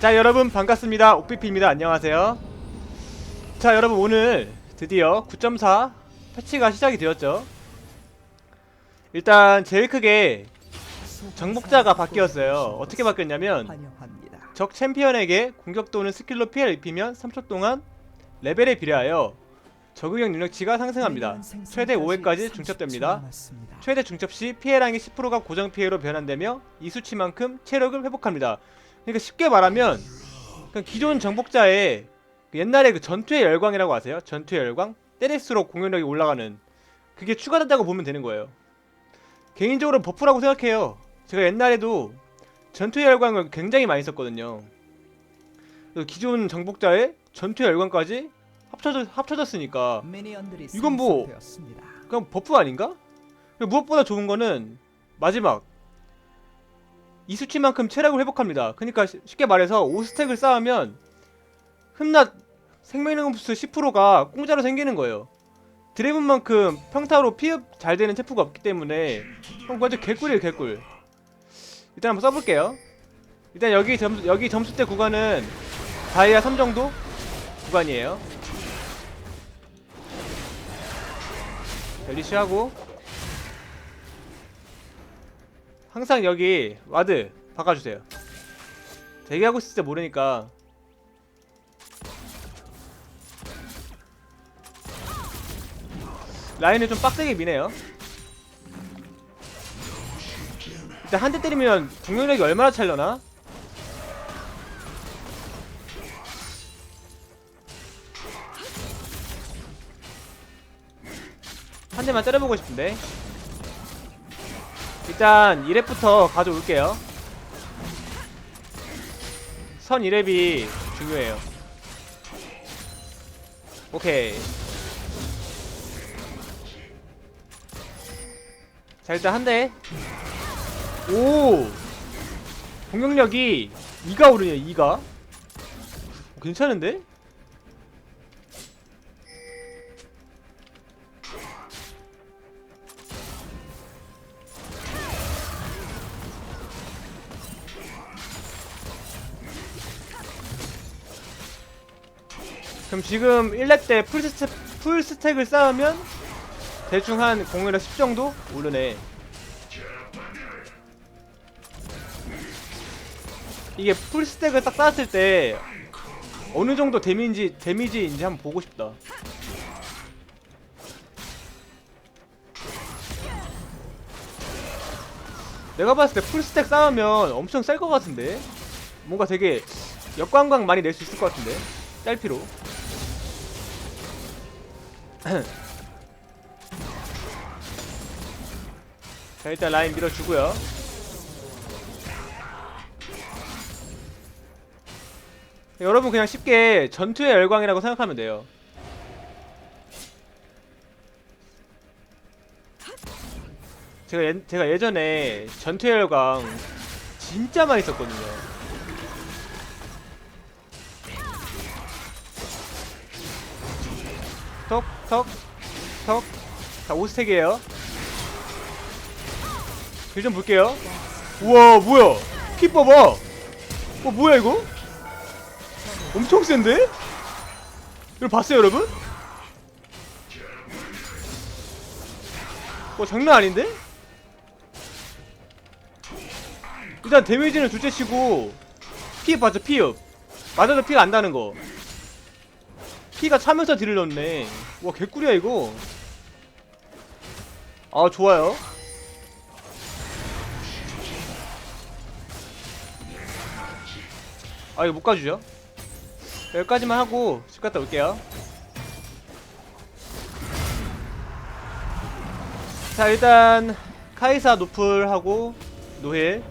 자 여러분 반갑습니다. 옥비피입니다. 안녕하세요. 자 여러분 오늘 드디어 9.4 패치가 시작이 되었죠. 일단 제일 크게 정복자가 바뀌었어요. 어떻게 바뀌었냐면. 적 챔피언에게 공격 또는 스킬로 피해를 입히면 3초 동안 레벨에 비례하여 적응력 능력치가 상승합니다. 최대 5회까지 중첩됩니다. 최대 중첩 시 피해량이 10%가 고정 피해로 변환되며 이 수치만큼 체력을 회복합니다. 그러니까 쉽게 말하면 그냥 기존 정복자의 그 옛날에 그 전투의 열광이라고 아세요? 전투의 열광? 때릴수록 공격력이 올라가는 그게 추가된다고 보면 되는 거예요. 개인적으로 버프라고 생각해요. 제가 옛날에도 전투의 열광을 굉장히 많이 썼거든요. 기존 정복자의 전투의 열광까지 합쳐져, 합쳐졌으니까 이건 뭐-. 그냥 버프 아닌가? 무엇보다 좋은 거는 마지막 이 수치만큼 체력을 회복합니다. 그러니까 시- 쉽게 말해서 5스택을 쌓으면 흠낮 생명력 부스 10%가 공짜로 생기는 거예요. 드래곤만큼 평타로 피흡 잘 되는 체프가 없기 때문에 어, 완전 개꿀이에요 개꿀. 일단 한번 써볼게요. 일단 여기 점 여기 점수대 구간은 다이아 3 정도 구간이에요. 벨리쉬하고 항상 여기 와드 바꿔주세요. 대기하고 있을 때 모르니까. 라인을 좀 빡세게 미네요. 일단 한 대 때리면 공격력이 얼마나 찰려나? 한 대만 때려보고 싶은데 일단 2렙부터 가져올게요. 선 2렙이 중요해요. 오케이. 자 일단 한대. 오! 공격력이 2가 오르네요 2가. 괜찮은데? 그럼 지금 1렙 때 풀스택, 풀스택을 쌓으면 대충 한 공격력 10 정도? 오르네. 이게 풀스택을 딱 쌓았을 때 어느 정도 데미지, 데미지인지 한번 보고 싶다. 내가 봤을 때 풀스택 쌓으면 엄청 셀 것 같은데? 뭔가 되게 역광광 많이 낼 수 있을 것 같은데? 딸피로 자 일단 라인 밀어주고요. 여러분 그냥 쉽게 전투의 열광이라고 생각하면 돼요. 제가, 예, 제가 예전에 전투의 열광 진짜 많이 썼거든요 톡, 톡, 톡. 자, 5스택이에요. 길좀 볼게요. 우와, 뭐야? 피 봐봐. 어, 뭐야, 이거? 엄청 센데? 이거 봤어요, 여러분? 어, 장난 아닌데? 일단 데미지는 둘째 치고 피흡 봤죠, 피흡. 맞아도 피가 안 나는 거. 피가 차면서 딜을 넣네. 와 개꿀이야 이거. 아 좋아요. 아 이거 못 가주죠? 여기까지만 하고 집 갔다 올게요. 자 일단 카이사 노플하고 노힐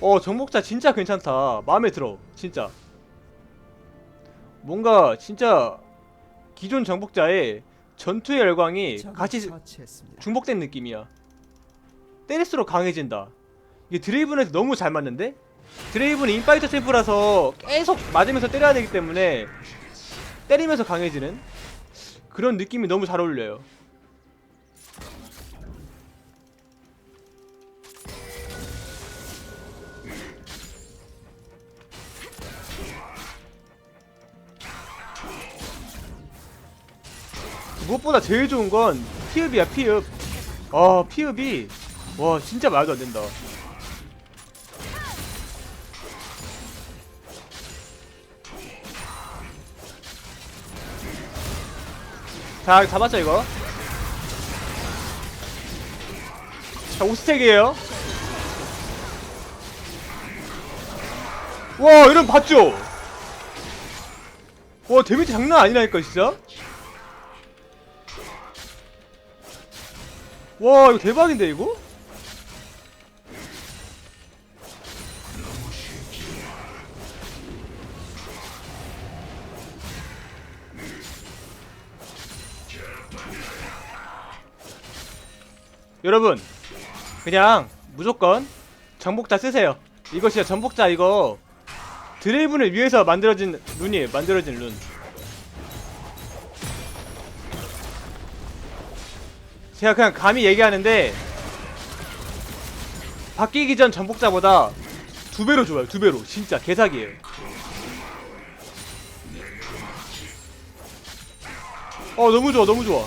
어 정복자 진짜 괜찮다 마음에 들어 진짜 뭔가 진짜 기존 정복자의 전투의 열광이 같이. 중복된 느낌이야 때릴수록 강해진다 이게 드레이븐에서 너무 잘 맞는데? 드레이븐은 인파이터 챔프라서 계속 맞으면서 때려야 되기 때문에 때리면서 강해지는 그런 느낌이 너무 잘 어울려요. 무엇보다 제일 좋은 건 피읍이야 피읍. 아 피읍이. 와 진짜 말도 안 된다. 자 잡았죠 이거? 자 5스택이에요. 와 이런 봤죠? 와 데미지 장난 아니라니까 진짜 와 이거 대박인데 이거? 여러분 그냥 무조건 정복자 쓰세요. 이거 진짜 정복자 이거. 드레이븐을 위해서 만들어진 룬이에요 만들어진 룬 제가 그냥 감히 얘기하는데 바뀌기 전 정복자보다 두 배로 좋아요 두 배로. 진짜 개사기예요. 어 너무 좋아 너무 좋아.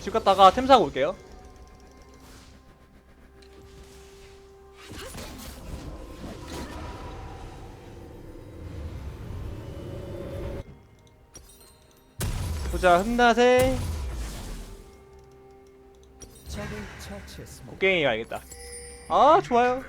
집 갔다가 템 사고 올게요. 보자 흠나세 곡괭이 가야겠다. 아 좋아요.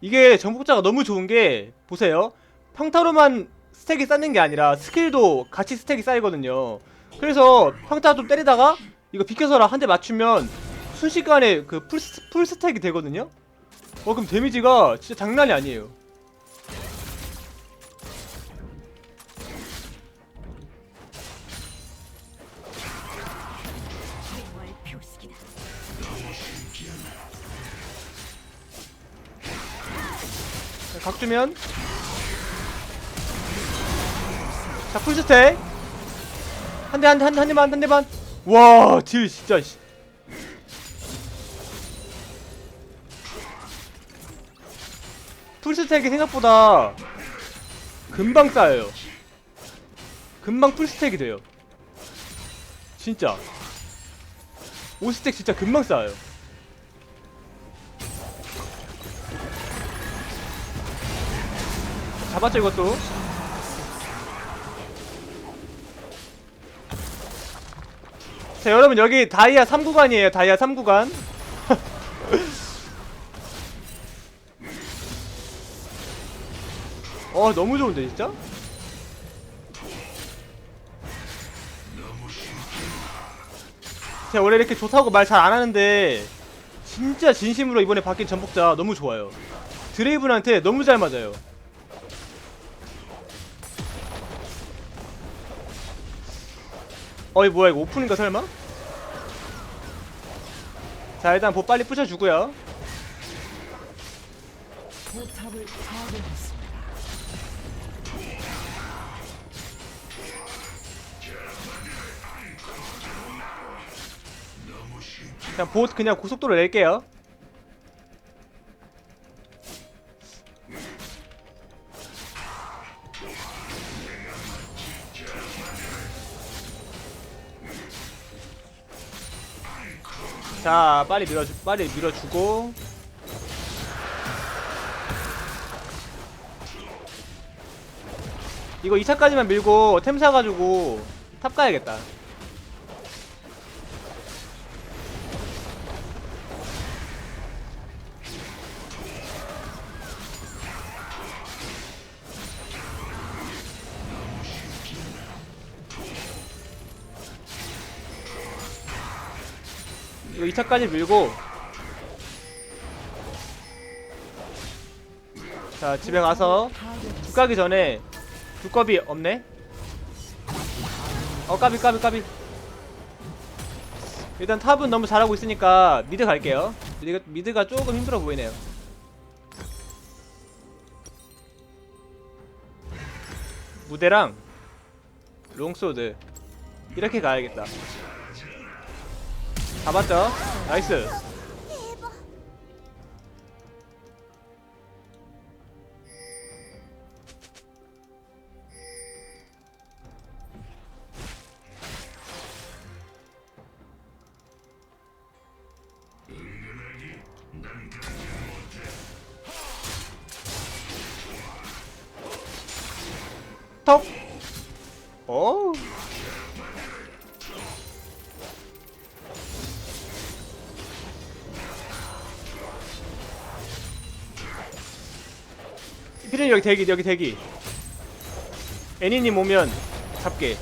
이게 정복자가 너무 좋은 게 보세요. 평타로만 스택이 쌓는 게 아니라 스킬도 같이 스택이 쌓이거든요. 그래서 평타 좀 때리다가 이거 비켜서라 한 대 맞추면 순식간에 그 풀, 풀 스택이 되거든요? 어 그럼 데미지가 진짜 장난이 아니에요. 각 주면. 자 풀스택. 한 대 한 대 한 대 한 대만 한 대만. 와 딜 진짜 씨. 풀스택이 생각보다 금방 쌓여요. 금방 풀스택이 돼요. 진짜. 5스택 진짜 금방 쌓여요. 잡았죠 이것도? 자 여러분 여기 다이아 3구간이에요 다이아 3구간 어 너무 좋은데 진짜? 제가 원래 이렇게 좋다고 말 잘 안 하는데 진짜 진심으로 이번에 바뀐 전복자 너무 좋아요 드레이븐한테 너무 잘 맞아요 어이 뭐야 이거 오픈인가 설마? 자 일단 보 빨리 부셔주고요 그냥 보 그냥 고속도로 낼게요. 자 빨리 밀어주 빨리 밀어주고. 이거 2차까지만 밀고 템 사가지고 탑 가야겠다 이거 2차까지 밀고 자 집에 가서 집 가기 전에 두꺼비 없네 어 까비 까비 까비 일단 탑은 너무 잘하고 있으니까 미드 갈게요. 미드가, 미드가 조금 힘들어 보이네요. 무대랑 롱소드 이렇게 가야겠다. 잡았죠? 나이스. 여기 대기 여기 대기. 애니님 오면 잡게.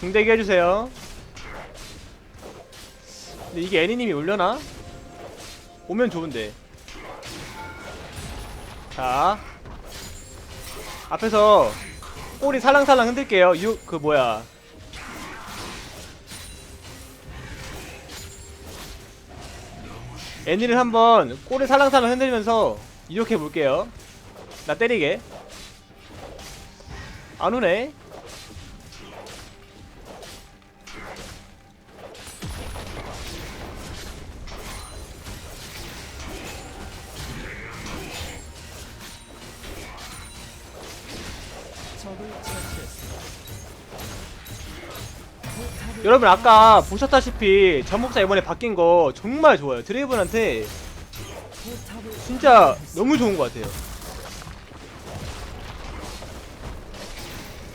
중대기 해주세요. 근데 이게 애니님이 올려나? 오면 좋은데. 자 앞에서 꼬리 살랑살랑 흔들게요 유 그 뭐야 애니를 한번 꼬리 살랑살랑 흔들면서 이렇게 볼게요. 나 때리게. 안 오네 여러분 아까 보셨다시피 전목사 이번에 바뀐 거 정말 좋아요 드레이븐한테 진짜 너무 좋은 것 같아요.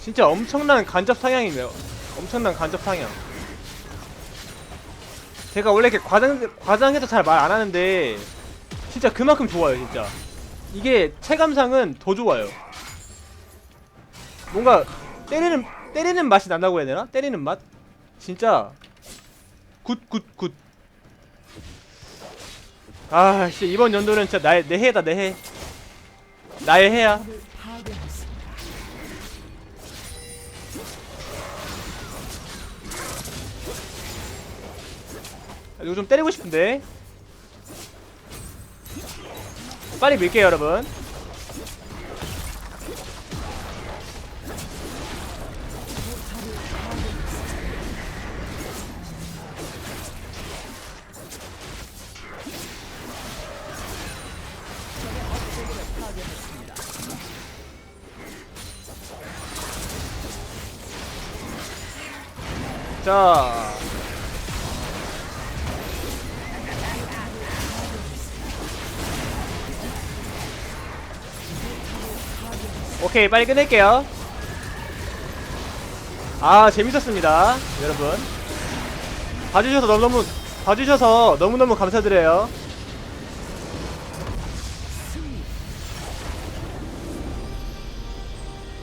진짜 엄청난 간접 상향이네요. 엄청난 간접 상향. 제가 원래 이렇게 과장, 과장해서 잘 말 안 하는데, 진짜 그만큼 좋아요, 진짜. 이게 체감상은 더 좋아요. 뭔가, 때리는, 때리는 맛이 난다고 해야 되나? 때리는 맛? 진짜, 굿, 굿, 굿. 아, 씨, 이번 연도는 진짜 나의, 내 해다, 내 해. 나의 해야. 이거 좀 때리고 싶은데. 빨리 밀게요, 여러분. 자. 오케이 빨리 끝낼게요. 아 재밌었습니다. 여러분. 봐주셔서 너무너무 봐주셔서 너무너무 감사드려요